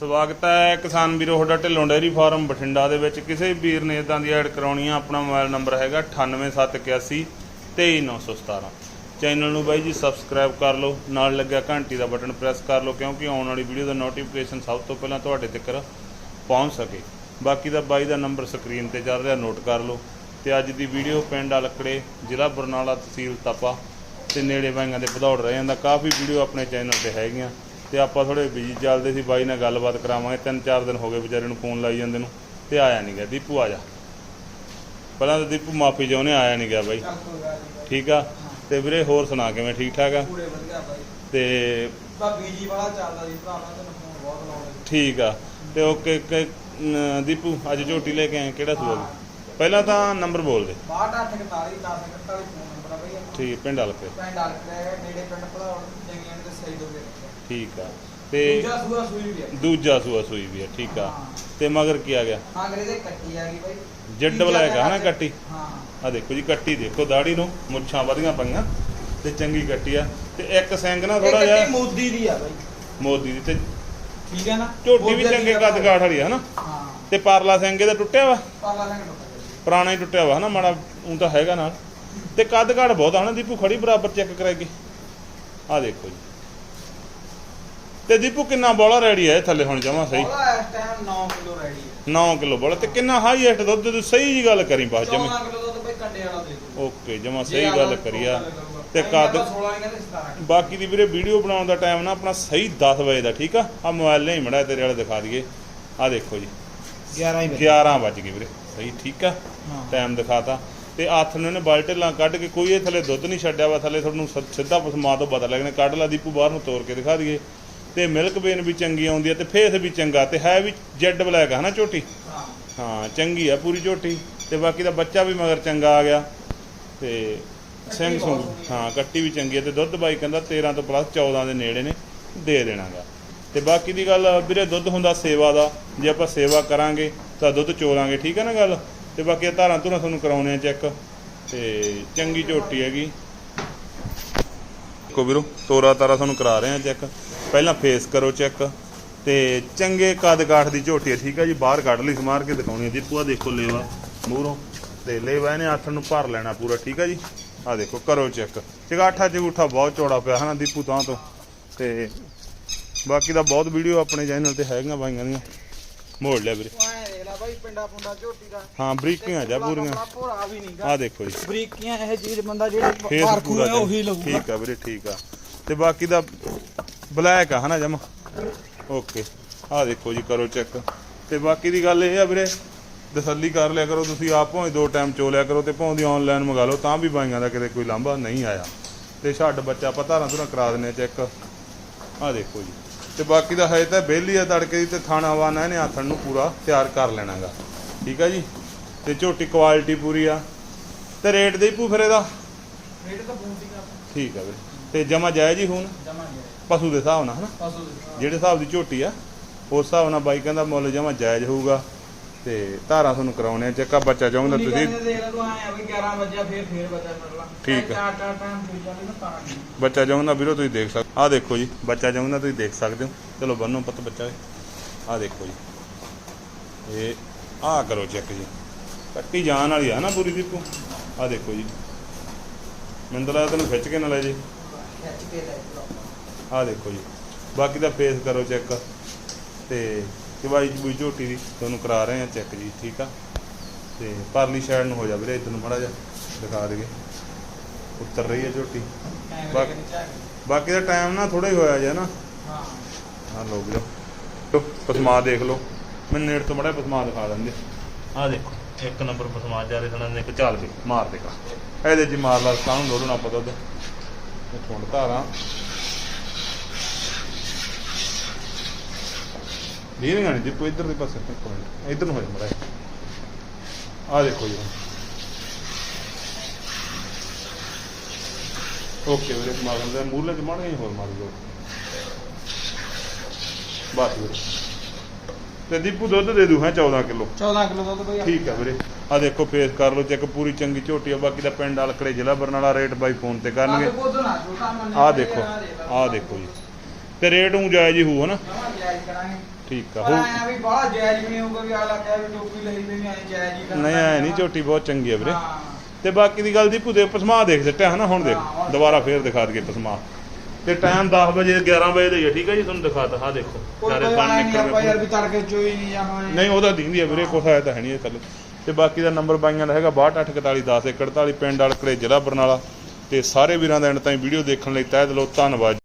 ਸਵਾਗਤ ਹੈ ਕਿਸਾਨ ਵੀਰੋ, ਤੁਹਾਡਾ ਢਿੱਲੋਂ ਡੇਅਰੀ ਫਾਰਮ ਬਠਿੰਡਾ ਦੇ ਵਿੱਚ। ਕਿਸੇ ਵੀਰ ਨੇ ਇਦਾਂ ਦੀ ਐਡ ਕਰਾਉਣੀ ਆ, ਆਪਣਾ ਮੋਬਾਈਲ ਨੰਬਰ ਹੈਗਾ 98781 23917 ਚੈਨਲ ਨੂੰ ਬਾਈ ਜੀ ਸਬਸਕ੍ਰਾਈਬ ਕਰ ਲਓ, ਨਾਲ ਲੱਗਿਆ ਘੰਟੀ ਦਾ ਬਟਨ ਪ੍ਰੈਸ ਕਰ ਲਓ, ਕਿਉਂਕਿ ਆਉਣ ਵਾਲੀ ਵੀਡੀਓ ਦਾ ਨੋਟੀਫਿਕੇਸ਼ਨ ਸਭ ਤੋਂ ਪਹਿਲਾਂ ਤੁਹਾਡੇ ਤੱਕ ਪਹੁੰਚ ਸਕੇ। ਬਾਕੀ ਦਾ ਬਾਈ ਦਾ ਨੰਬਰ ਸਕਰੀਨ ਤੇ ਚੱਲ ਰਿਹਾ, ਨੋਟ ਕਰ ਲਓ। ਤੇ ਅੱਜ ਦੀ ਵੀਡੀਓ ਪਿੰਡ ਅਲਕੜੇ ਜ਼ਿਲ੍ਹਾ ਬਰਨਾਲਾ ਤਹਿਸੀਲ ਤਪਾ ਤੇ ਨੇੜੇ ਬਾਈਆਂ ਦੇ ਭਦੌੜ ਰਹਿ ਜਾਂਦਾ ਕਾਫੀ ਵੀਡੀਓ ਆਪਣੇ ਚੈਨਲ ਤੇ ਹੈਗੀਆਂ। ਤੇ ਆਪਾਂ ਥੋੜੇ ਬਿਜ਼ੀ ਚੱਲਦੇ ਸੀ ਬਾਈ ਨਾਲ ਗੱਲਬਾਤ ਕਰਾਵਾਂਗੇ ਤਿੰਨ ਚਾਰ ਦਿਨ ਹੋ ਗਏ ਵਿਚਾਰੇ ਨੂੰ ਫੋਨ ਲਾਈ ਜਾਂਦੇ ਨੂੰ ਤੇ ਆਇਆ ਨਹੀਂ ਗਿਆ। ਦੀਪੂ ਆ ਜਾ। ਪਹਿਲਾਂ ਤਾਂ ਦੀਪੂ ਮਾਫੀ ਚਾਹੁੰਦੇ ਆਇਆ ਨਹੀਂ ਗਿਆ ਬਾਈ। ਠੀਕ ਆ? ਤੇ ਵੀਰੇ ਹੋਰ ਸੁਣਾ ਕਿਵੇਂ ਠੀਕ ਠਾਕ ਆ? ਪੂਰੇ ਵਧੀਆ ਬਾਈ। ਤੇ ਬਾ ਬੀਜੀ ਵਾਲਾ ਚੱਲਦਾ ਸੀ ਭਰਾ ਮੈਂ ਤੈਨੂੰ ਫੋਨ ਬਹੁਤ ਲਾਉਂਦਾ ਠੀਕ ਆ। ਤੇ ਓਕੇ ਦੀਪੂ ਅੱਜ ਝੋਟੀ ਲੈ ਕੇ ਆਏ ਕਿਹੜਾ ਸੂਆ? ਪਹਿਲਾਂ ਤਾਂ ਨੰਬਰ ਬੋਲ ਦੇ। 6241 1041 ਫੋਨ ਨੰਬਰ ਆ ਬਾਈ। ਆਪਣਾ। ਠੀਕ ਪਿੰਡ ਹਲਕੇ ਪਿੰਡ ਅਲਕਰੇ ਨੇੜੇ ਪਿੰਡ ਭੜਾਉਣ ਜੰਗੀਆਂ ਦੇ ਸਹੀ ਦੋਗੇ ਠੀਕ ਆ। ਤੇ ਦੂਜਾ ਸੂਆ ਸੂਈ ਵੀ ਹੈ ਦੂਜਾ ਸੂਆ ਸੂਈ ਵੀ ਆ ਠੀਕ ਆ। ਹਾਂ। ਤੇ ਮਗਰ ਕੀ ਆ ਗਿਆ? ਅੰਗਰੇਜ਼ੇ ਕੱਟੀ ਆ ਗਈ ਬਾਈ। ਜੱਡ ਤੀਜਾ ਬਲੈਕ ਆ ਹਨਾ ਕੱਟੀ। ਹਾਂ। ਆ ਦੇਖੋ ਜੀ ਕੱਟੀ ਦੇਖੋ ਦਾੜੀ ਨੂੰ ਮੁੱਛਾਂ ਵਧੀਆਂ ਪਈਆਂ ਤੇ ਚੰਗੀ ਕੱਟੀ ਆ। ਤੇ ਇੱਕ ਸਿੰਘ ਨਾ ਥੋੜਾ ਕੱਟੀ ਜਿਹਾ ਮੋਦੀ ਦੀ ਆ ਬਾਈ। ਮੋਦੀ ਦੀ ਤੇ ਠੀਕ ਹੈ ਨਾ? ਝੋਟੀ ਵੀ ਮੋਦੀ ਚੰਗੇ ਦੀ ਕੱਦ ਕਾਠ ਵਾਲੀ ਆ ਹਨਾ? ਹਾਂ। ਤੇ ਪਰਲਾ ਸਿੰਘ ਇਹਦਾ ਟੁੱਟਿਆ ਵਾ? ਪਾਲਾ ਸਿੰਘ ਪੁਰਾਣਾ ਹੀ ਟੁੱਟਿਆ ਵਾ ਹਨਾ ਮਾੜਾ ਉਹ ਤਾਂ ਹੈਗਾ ਨਾਲ। ਤੇ ਕੱਦ ਕਾਠ ਬਹੁਤ ਆ ਹਨਾ ਦੀਪੂ ਖੜੀ ਬਰਾਬਰ ਚੈੱਕ ਕਰਾਈਏ ਆ ਦੇਖੋ ਜੀ। ਤੇ ਦੀਪੂ ਕਿੰਨਾ ਬੋਲਾ ਰੈਡੀ ਹੈ ਥੱਲੇ ਹੁਣ ਜਮਾ ਸਹੀ? ਉਹਦਾ ਇਸ ਟਾਈਮ 9 ਕਿਲੋ ਰੈਡੀ ਹੈ 9 ਕਿਲੋ ਬੋਲਾ ਤੇ ਕਿੰਨਾ ਹਾਈਐਸਟ ਦੁੱਧ ਦੀ ਸਹੀ ਜੀ ਗੱਲ ਕਰੀ ਬਸ ਜਮੇ 14 ਕਿਲੋ ਦੁੱਧ ਬਾਈ ਕੰਡੇ ਵਾਲਾ ਦੇ ਦਿਓ ਓਕੇ ਜਮਾ ਸਹੀ ਗੱਲ ਕਰੀ ਆ। ਤੇ ਕੱਦ 16 ਨਹੀਂ ਕਹਿੰਦੇ 17 ਬਾਕੀ ਦੀ ਵੀਰੇ ਵੀਡੀਓ ਬਣਾਉਣ ਦਾ ਟਾਈਮ ਨਾ ਆਪਣਾ ਸਹੀ 10 ਵਜੇ ਦਾ ਠੀਕ ਆ? ਆ ਮੋਬਾਈਲ ਨਹੀਂ ਮੜਾ ਤੇਰੇ ਵਾਲੇ ਦਿਖਾ ਦਈਏ। ਆ ਦੇਖੋ ਜੀ। 11 ਹੀ 11 ਵੱਜ ਗਏ ਵੀਰੇ। ਸਹੀ ਠੀਕ ਆ? ਟਾਈਮ ਦਿਖਾਤਾ। ਤੇ ਹੱਥ ਨੂੰ ਇਹਨੇ ਬਾਲਟੇਲਾਂ ਕੱਢ ਕੇ ਕੋਈ ਇਹ ਥੱਲੇ ਦੁੱਧ ਨਹੀਂ ਛੱਡਿਆ ਵਾ ਥੱਲੇ ਤੁਹਾਨੂੰ ਸਿੱਧਾ ਪਸਮਾ ਤੋਂ ਪਤਾ ਲੱਗਣਾ। ਕੱਢ ਲਾ ਦੀਪੂ ਬਾਹਰ ਨੂੰ ਤੋੜ ਕੇ ਦਿਖਾ ਦਈਏ। ਤੇ ਮਿਲਕ ਬੇਨ ਵੀ ਚੰਗੀ ਆਉਂਦੀ ਆ ਤੇ ਫੇਸ ਵੀ ਚੰਗਾ ਤੇ ਹੈ ਵੀ ਜੈਡ ਬਲੈਕ ਆ ਹਨਾ ਝੋਟੀ? ਹਾਂ। ਚੰਗੀ ਆ ਪੂਰੀ ਝੋਟੀ। ਤੇ ਬਾਕੀ ਦਾ ਬੱਚਾ ਵੀ ਮਗਰ ਚੰਗਾ ਆ ਗਿਆ। ਤੇ ਸਿੰਘ ਸੁੰਗ ਹਾਂ ਕੱਟੀ ਵੀ ਚੰਗੀ ਆ ਤੇ ਦੁੱਧ ਬਾਈ ਕਹਿੰਦਾ 13 ਤੋਂ ਪਲੱਸ 14 ਦੇ ਨੇੜੇ ਨੇ ਦੇ ਦੇਣਾਗਾ। ਤੇ ਬਾਕੀ ਦੀ ਗੱਲ ਵੀਰੇ ਦੁੱਧ ਹੁੰਦਾ ਸੇਵਾ ਦਾ। ਜੇ ਆਪਾਂ ਸੇਵਾ ਕਰਾਂਗੇ ਤਾਂ ਦੁੱਧ ਚੋਲਾਂਗੇ ਠੀਕ ਹੈ ਨਾ ਗੱਲ? ਤੇ ਬਾਕੀ ਇਹ ਧਾਰਾਂ ਧੁਰਾਂ ਤੁਹਾਨੂੰ ਕਰਾਉਣੇ ਆ ਚੈੱਕ। ਤੇ ਚੰਗੀ ਝੋਟੀ ਹੈਗੀ। ਦੇਖੋ ਵੀਰੋ, ਤੋਰਾ ਤਾਰਾ ਤੁਹਾਨੂੰ ਕਰਾ ਰਹੇ ਆ ਚੈੱਕ। ਪਹਿਲਾਂ ਫੇਸ ਕਰੋ ਚੈੱਕ। ਤੇ ਚੰਗੇ ਕੱਦ ਕਾਠ ਦੀ ਝੋਟੀ ਹੈ ਠੀਕ ਹੈ ਜੀ? ਬਾਹਰ ਕੱਢ ਲਈ, ਸਮਾਰ ਕੇ ਦਿਖਾਉਣੀ ਹੈ ਦੀਪੂ ਆ ਦੇਖੋ ਲੇਵਾ, ਮੂਹਰੋਂ। ਤੇ ਲੇਵਾ ਇਹਨੇ ਹੱਥ ਨੂੰ ਭਰ ਲੈਣਾ ਪੂਰਾ, ਠੀਕ ਹੈ ਜੀ? ਆ ਦੇਖੋ, ਕਰੋ ਚੈੱਕ। ਚਗਾਠਾ ਚਗੂਠਾ ਬਹੁਤ ਚੌੜਾ ਪਿਆ ਹਨਾ ਦੀਪੂ ਤਾਂ ਤੋਂ। ਤੇ ਬਾਕੀ ਦਾ ਬਹੁਤ ਵੀਡੀਓ ਆਪਣੇ ਚੈਨਲ ਤੇ ਹੈਗੀਆਂ ਬਾਈਆਂ ਦੀਆਂ। ਮੋੜ ਲਿਆ ਵੀਰੇ। ਬਾਈ ਪਿੰਡਾ ਪੁੰਡਾ ਝੋਟੀ ਦਾ। ਹਾਂ ਬਰੀਕੀਆਂ ਜਾ ਪੂਰੀਆਂ ਭੋਰਾ ਵੀ ਨਹੀਂਗਾ ਆ ਦੇਖੋ ਜੀ। ਬਰੀਕੀਆਂ ਇਹ ਚੀਜ਼ ਬੰਦਾ ਜਿਹੜੇ ਫੇਸ ਪਾਰਖੂ ਪੂਰਾ ਹੈ ਉਹੀ ਲਊਗਾ। ਠੀਕ ਆ ਵੀਰੇ ਠੀਕ ਆ। ਤੇ ਬਾਕੀ ਦਾ ਬਲੈਕ ਆ ਹਨਾ ਜਮਾ? ਓਕੇ। ਆ ਦੇਖੋ ਜੀ ਕਰੋ ਚੈੱਕ। ਤੇ ਬਾਕੀ ਦੀ ਗੱਲ ਇਹ ਆ ਵੀਰੇ ਤਸੱਲੀ ਕਰ ਲਿਆ ਕਰੋ ਤੁਸੀਂ ਆਪ ਭਾਵੇਂ ਦੋ ਟਾਈਮ ਚੋ ਲਿਆ ਕਰੋ ਤੇ ਭਾਵੇਂ ਦੀ ਆਨਲਾਈਨ ਮੰਗਾ ਲਓ ਤਾਂ ਵੀ ਬਾਈਆਂ ਦਾ ਕਿਤੇ ਕੋਈ ਲਾਂਭਾ ਨਹੀਂ ਆਇਆ। ਤੇ ਛੱਡ ਬੱਚਾ ਆਪਾਂ ਧਾਰਾਂ ਧੁਰਾਂ ਕਰਾ ਦਿੰਨੇ ਚੈੱਕ। ਆ ਦੇਖੋ ਜੀ। ਤੇ ਬਾਕੀ ਦਾ ਹੈ ਤਾਂ ਬੇਲੀ ਆ ਤੜਕੇ ਦੀ ਤੇ ਥਾਣਾ ਵਾਨਾ ਇਹਨੇ ਆਥਣ ਨੂੰ ਪੂਰਾ ਤਿਆਰ ਕਰ ਲੈਣਾਗਾ। ਠੀਕ ਆ ਜੀ? ਤੇ ਝੋਟੀ ਕੁਆਲਿਟੀ ਪੂਰੀ ਆ। ਤੇ ਰੇਟ ਦੇ ਭੂ ਫਿਰ ਇਹਦਾ? ਰੇਟ ਤਾਂ ਬੂਟੀ ਦਾ ਠੀਕ ਆ ਵੀਰੇ। ਤੇ ਜਮਾ ਜਾਇਜ਼ ਹੀ ਹੁਣ? ਜਮਾ ਪਸ਼ੂ ਦੇ ਹਿਸਾਬ ਨਾਲ ਹਨਾ? ਪਾਸੋ ਦੇ ਜਿਹੜੇ ਹਿਸਾਬ ਦੀ ਝੋਟੀ ਆ ਉਸ ਹਿਸਾਬ ਨਾਲ ਬਾਈ ਕਹਿੰਦਾ ਮੁੱਲ ਜਮਾ ਜਾਇਜ਼ ਹੋਊਗਾ। ਤੇ ਧਾਰਾਂ ਤੁਹਾਨੂੰ ਕਰਾਉਣੇ ਆ ਚੱਕਾ ਬੱਚਾ ਚਾਹੁੰਦਾ ਤੁਸੀਂ ਤੁਸੀਂ ਦੇਖ ਲੈ ਤੂੰ ਆਇਆ ਵੀ 11 ਵਜੇ ਫੇਰ ਫੇਰ ਬੱਚਾ ਕਰਲਾ ਠੀਕ ਆ। ਬੱਚਾ ਚਾਹੁੰਦਾ ਵੀਰੋ ਤੁਸੀਂ ਦੇਖ ਸਕਦੇ ਆ ਦੇਖੋ ਜੀ ਬੱਚਾ ਚਾਹੁੰਦਾ ਤੁਸੀਂ ਦੇਖ ਸਕਦੇ ਹੋ। ਚਲੋ ਬੰਨੋ ਪਤ ਬੱਚਾ। ਆ ਦੇਖੋ ਜੀ। ਇਹ ਆ ਕਰੋ ਚੈੱਕ ਜੀ। ਕੱਟੀ ਜਾਣ ਵਾਲੀ ਆ ਨਾ ਪੂਰੀ ਦੀਪੂ। ਆ ਦੇਖੋ ਜੀ। ਮੈਨੂੰ ਤਾਂ ਲੱਗਦਾ ਤੈਨੂੰ ਖਿੱਚ ਕੇ ਨਾ ਲੈ ਜੇ। ਖਿੱਚ ਕੇ ਲੈ ਆ ਦੇਖੋ ਜੀ। ਬਾਕੀ ਦਾ ਫੇਸ ਕਰੋ ਚੈੱਕ ਤੇ ਕਿਵਾਈ ਚਬੂਈ ਝੋਟੀ ਦੀ ਤੁਹਾਨੂੰ ਕਰਾ ਰਹੇ ਆ ਚੈੱਕ ਜੀ ਠੀਕ ਆ? ਤੇ ਪਰਲੀ ਸਾਈਡ ਨੂੰ ਹੋ ਜਾ ਵੀਰੇ ਇਧਰ ਨੂੰ ਮੜਾ ਜਾ ਦਿਖਾ ਦੇਗੇ ਉੱਤਰ ਰਹੀ ਹੈ ਝੋਟੀ। ਬਾਕੀ- ਦੇ ਦਾ ਟਾਈਮ ਨਾ ਥੋੜਾ ਹੀ ਹੋਇਆ ਜੇ ਨਾ। ਹਾਂ। ਆ ਲੋਕ ਜੋ ਲਓ, ਪਸਮਾ ਦੇਖ ਲਓ। ਮੈਨੂੰ ਨੇੜ ਤੋਂ ਮੜਾ ਪਸਮਾ ਦਿਖਾ ਦਿੰਦੇ। ਆ ਦੇਖੋ ਇੱਕ ਨੰਬਰ ਪਸਮਾ ਜਾ ਰਹੇ ਸਨਾਂ ਨੇ ਇੱਕ ਝਾਲ ਕੇ ਮਾਰ ਦੇਗਾ ਇਹਦੇ ਹੀ ਮਾਰ ਲਾ ਕਾਹਨੂੰ ਦੋੜਨਾ ਪਤਾ ਉਹਦੇ। ਇਹ ਧਾਰਾਂ। ਲੀਨ ਗਾਣੀ ਦੀਪੋ ਇੱਧਰ ਦੇ ਪਾਸੇ ਇੱਕ ਮਿੰਟ ਇੱਧਰ ਨੂੰ ਹੋ ਜਾ ਮੜਾ ਆ ਦੇਖੋ ਜੀ ਓਕੇ ਵੀਰੇ ਮਾਰ ਦਿੰਦੇ ਮੂਰਲੇ ਚ ਮਾਰ ਗਈ ਹੋਰ ਮਾਰ ਦਿਓ। ਬਸ ਵੀਰੇ। ਤੇ ਦੀਪੂ ਦੁੱਧ ਦੇ ਦੂ ਹੈ 14 ਕਿਲੋ। 14 ਕਿਲੋ ਦੁੱਧ ਬਈ। ਠੀਕ ਆ ਵੀਰੇ। ਆ ਦੇਖੋ ਫੇਸ ਕਰ ਲਓ ਚੈੱਕ। ਪੂਰੀ ਚੰਗੀ ਝੋਟੀ ਆ। ਬਾਕੀ ਦਾ ਪਿੰਡ ਅਲਕੜੇ ਜ਼ਿਲ੍ਹਾ ਬਰਨਾਲਾ ਰੇਟ ਬਾਈ ਫੋਨ ਤੇ ਕਰਨਗੇ। ਆ ਦੇਖੋ ਆ ਦੇਖੋ ਜੀ। ਤੇ ਰੇਟ ਉਂ ਜਾਇਜ਼ ਹੀ ਹੋਊ ਹਨਾ? ਠੀਕ ਆ। ਪਰ ਹੋ ਆਇਆ ਵੀ ਬਾਹਲਾ ਜਾਇਜ਼ ਵੀ ਨਹੀਂ ਹੋਊਗਾ ਵੀ ਆ ਲੱਗਿਆ ਵੀ ਟੋਪੀ ਲਈ ਵੀ ਐ ਜਾਇਜ਼ ਹੀ ਕਰਨਾ ਨਹੀਂ ਐ ਨਹੀਂ ਝੋਟੀ ਬਹੁਤ ਚੰਗੀ ਆ ਵੀਰੇ। ਹਾਂ। ਤੇ ਬਾਕੀ ਦੀ ਗੱਲ ਦੀ ਭੁਦੇ ਪਸਮਾ ਦੇਖ ਸਿੱਟਿਆ ਹਨਾ ਹੁਣ ਦੇਖ। ਹਾਂ, ਹੁਣ ਦੁਬਾਰਾ ਫੇਰ ਦਿਖਾ ਦਈਏ ਪਸਮਾ। ਤੇ ਟਾਈਮ 10 ਵਜੇ 11 ਵਜੇ ਦਾ ਹੀ ਆ ਠੀਕ ਹੈ ਜੀ? ਤੁਹਾਨੂੰ ਦਿਖਾਤਾ ਹਾਂ ਦੇਖੋ। ਕੋਈ ਚਾਰੇ ਕੋਈ ਬਣ ਆਇਆ ਨਹੀਂ ਆਪਾਂ ਯਾਰ ਨਿਕਲ ਵੀ ਤੜਕੇ ਚੋਈ ਨਹੀਂ ਜਾਵਾਂਗੇ। ਨਹੀਂ ਉਹਦਾ ਦਿੰਦੀ ਆ ਵੀਰੇ ਕੁਛ ਆਇਆ ਤਾਂ ਹੈ ਨਹੀਂ ਇਹ ਥੱਲੇ ਤੇ ਬਾਕੀ ਦਾ ਨੰਬਰ ਬਾਈਆਂ ਦਾ ਹੈਗਾ 628410 148 ਪਿੰਡ ਵਾਲਕੜੇ ਜ਼ਿਲ੍ਹਾ ਬਰਨਾਲਾ। ਤੇ ਸਾਰੇ ਵੀਰਾਂ ਦਾ ਐਂਡ ਤਾਈਂ ਵੀਡੀਓ ਦੇਖਣ ਲਈ ਤਹਿ ਦਿਲੋਂ ਧੰਨਵਾਦ